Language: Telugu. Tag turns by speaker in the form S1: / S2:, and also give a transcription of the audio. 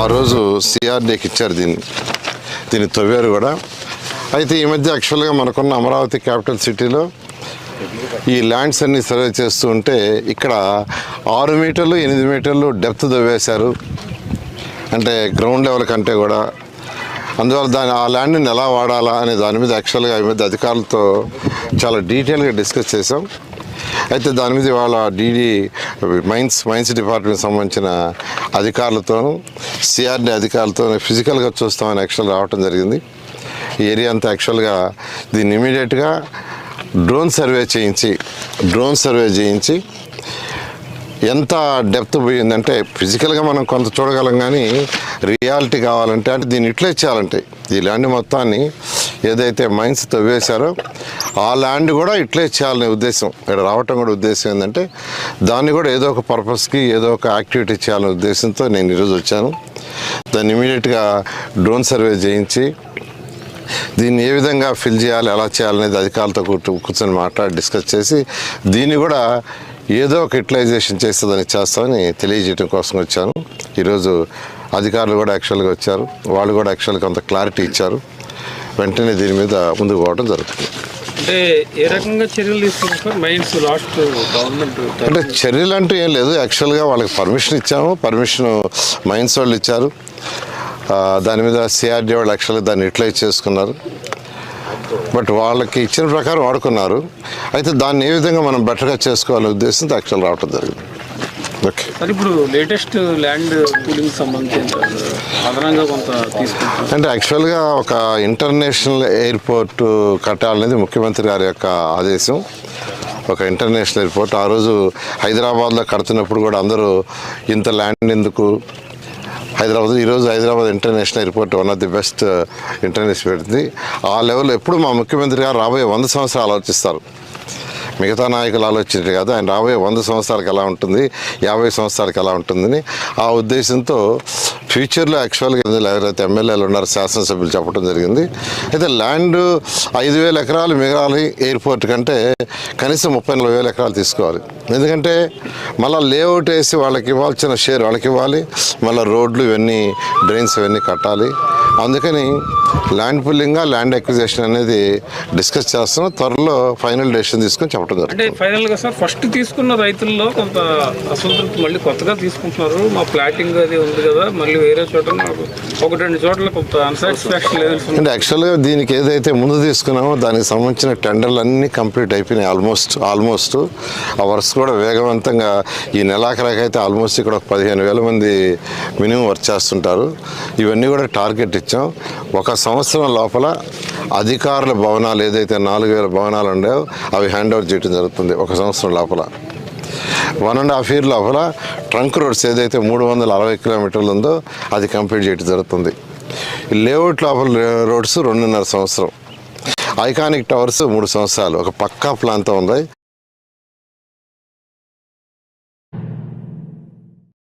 S1: ఆ రోజు సిఆర్డీకి ఇచ్చారు దీన్ని. దీన్ని తవ్వారు కూడా. అయితే ఈ మధ్య యాక్చువల్గా మనకున్న అమరావతి క్యాపిటల్ సిటీలో ఈ ల్యాండ్స్ అన్ని సర్వే చేస్తూ ఉంటే ఇక్కడ ఆరు మీటర్లు ఎనిమిది మీటర్లు డెప్త్ తవ్వేశారు. అంటే గ్రౌండ్ లెవెల్ కంటే కూడా. అందువల్ల దాని ఆ ల్యాండ్ని ఎలా వాడాలా అనే దాని మీద యాక్చువల్గా ఈ మధ్య అధికారులతో చాలా డీటెయిల్గా డిస్కస్ చేసాం అయితే దాని మీద ఇవాళ డీడీ మైన్స్ మైన్స్ డిపార్ట్మెంట్ సంబంధించిన అధికారులతోనూ సిఆర్డీ అధికారులతో ఫిజికల్గా చూస్తామని యాక్చువల్ రావటం జరిగింది. ఈ ఏరియా అంతా యాక్చువల్గా దీన్ని ఇమీడియట్గా డ్రోన్ సర్వే చేయించి డ్రోన్ సర్వే చేయించి ఎంత డెప్త్ పోయిందంటే ఫిజికల్గా మనం కొంత చూడగలం కానీ రియాలిటీ కావాలంటే అంటే దీన్ని ఇట్లే చేయాలంటే ఈ ల్యాండ్ మొత్తాన్ని ఏదైతే మైన్స్ తవ్వేశారో ఆ ల్యాండ్ కూడా ఇట్లే చేయాలనే ఉద్దేశం. ఇక్కడ రావటం కూడా ఉద్దేశం ఏంటంటే దాన్ని కూడా ఏదో ఒక పర్పస్కి ఏదో ఒక యాక్టివిటీ చేయాలనే ఉద్దేశంతో నేను ఈరోజు వచ్చాను. దాన్ని ఇమీడియట్గా డ్రోన్ సర్వే చేయించి దీన్ని ఏ విధంగా ఫిల్ చేయాలి ఎలా చేయాలనేది అధికారులతో కూర్చొని మాట్లాడి డిస్కస్ చేసి దీన్ని కూడా ఏదో ఒక యూటిలైజేషన్ చేస్తుందని చేస్తామని తెలియజేయడం కోసం వచ్చాను. ఈరోజు అధికారులు కూడా యాక్చువల్గా వచ్చారు. వాళ్ళు కూడా యాక్చువల్గా కొంత క్లారిటీ ఇచ్చారు. వెంటనే దీని మీద ముందుకు పోవడం జరుగుతుంది.
S2: అంటే ఏ రకంగా చర్యలు తీసుకుంటారు సార్? మైన్స్ లాస్ట్ గవర్నమెంట్
S1: అంటే చర్యలు అంటూ ఏం లేదు. యాక్చువల్గా వాళ్ళకి పర్మిషన్ ఇచ్చాము. పర్మిషన్ మైన్స్ వాళ్ళు ఇచ్చారు. దాని మీద సిఆర్డీ వాళ్ళు యాక్చువల్గా దాన్ని యూటిలైజ్ చేసుకున్నారు. బట్ వాళ్ళకి ఇచ్చిన ప్రకారం వాడుకున్నారు. అయితే దాన్ని ఏ విధంగా మనం బెటర్గా చేసుకోవాలనే ఉద్దేశంతో యాక్చువల్ రావడం జరిగింది. ఓకే.
S2: సార్ ఇప్పుడు లేటెస్ట్ ల్యాండ్ పూలింగ్ సంబంధించి అదనంగా కొంత తీసుకుంటారు
S1: అంటే యాక్చువల్గా ఒక ఇంటర్నేషనల్ ఎయిర్పోర్ట్ కట్టాలనేది ముఖ్యమంత్రి గారి యొక్క ఆదేశం. ఒక ఇంటర్నేషనల్ ఎయిర్పోర్ట్ ఆ రోజు హైదరాబాద్లో కడుతున్నప్పుడు కూడా అందరూ ఇంత ల్యాండ్ ఎందుకు? హైదరాబాద్ ఈరోజు Hyderabad international airport one of the best international పెడుతుంది ఆ లెవెల్లో ఎప్పుడు మా ముఖ్యమంత్రి గారు రాబోయే వంద సంవత్సరాలు ఆలోచిస్తారు. మిగతా నాయకులు ఆలోచించారు కాదు ఆయన రాబోయే వంద సంవత్సరాలకు ఎలా ఉంటుంది యాభై సంవత్సరాలకు ఎలా ఉంటుందని ఆ ఉద్దేశంతో ఫ్యూచర్లో యాక్చువల్గా ఎవరైతే ఎమ్మెల్యేలు ఉన్నారో శాసనసభ్యులు చెప్పడం జరిగింది. అయితే ల్యాండ్ ఐదు వేల ఎకరాలు మిగలాలి ఎయిర్పోర్ట్ కంటే కనీసం ముప్పై నలభై వేల ఎకరాలు తీసుకోవాలి. ఎందుకంటే మళ్ళీ లేఅవుట్ వేసి వాళ్ళకి ఇవ్వాల్సిన షేర్ వాళ్ళకి ఇవ్వాలి. మళ్ళీ రోడ్లు ఇవన్నీ డ్రైన్స్ ఇవన్నీ కట్టాలి. అందుకని ల్యాండ్ పుల్లింగ్ ల్యాండ్ అక్విజేషన్ అనేది డిస్కస్ చేస్తున్నాం. త్వరలో ఫైనల్ డెసిషన్ తీసుకొని చెప్పడం జరుగుతుంది.
S2: ఫైనల్గా సార్ ఫస్ట్ తీసుకున్న రైతుల్లో కొంత అసంతృప్తి మళ్ళీ కొత్తగా తీసుకుంటున్నారు. మా ప్లాటింగ్ అది ఉంది కదా మళ్ళీ వేరే చోట నాకు ఒకటి రెండు చోట్ల అన్సాటిస్ఫాక్షన్ లేదు
S1: అంటే యాక్చువల్గా దీనికి ఏదైతే ముందు తీసుకున్నామో దానికి సంబంధించిన టెండర్లు అన్నీ కంప్లీట్ అయిపోయినాయి. ఆల్మోస్ట్ ఆల్మోస్ట్ ఆ వర్క్స్ కూడా వేగవంతంగా ఈ నెలాఖరాకైతే ఆల్మోస్ట్ ఇక్కడ ఒక పదిహేను వేల మంది మినిమం వర్క్ చేస్తుంటారు. ఇవన్నీ కూడా టార్గెట్ ఇచ్చాం. ఒక సంవత్సరం లోపల అధికారుల భవనాలు ఏదైతే నాలుగు వేల భవనాలు ఉన్నాయో అవి హ్యాండ్ ఓవర్ చేయడం జరుగుతుంది ఒక సంవత్సరం లోపల. వన్ అండ్ హాఫ్ ఇయర్ లోపల ట్రంక్ రోడ్స్ ఏదైతే మూడు వందల అరవై కిలోమీటర్లు ఉందో అది కంప్లీట్ చేయడం జరుగుతుంది. ఈ లేఅవుట్ లోపల రోడ్స్ రెండున్నర సంవత్సరం. ఐకానిక్ టవర్స్ మూడు సంవత్సరాలు. ఒక పక్కా ప్లాన్తో ఉంది.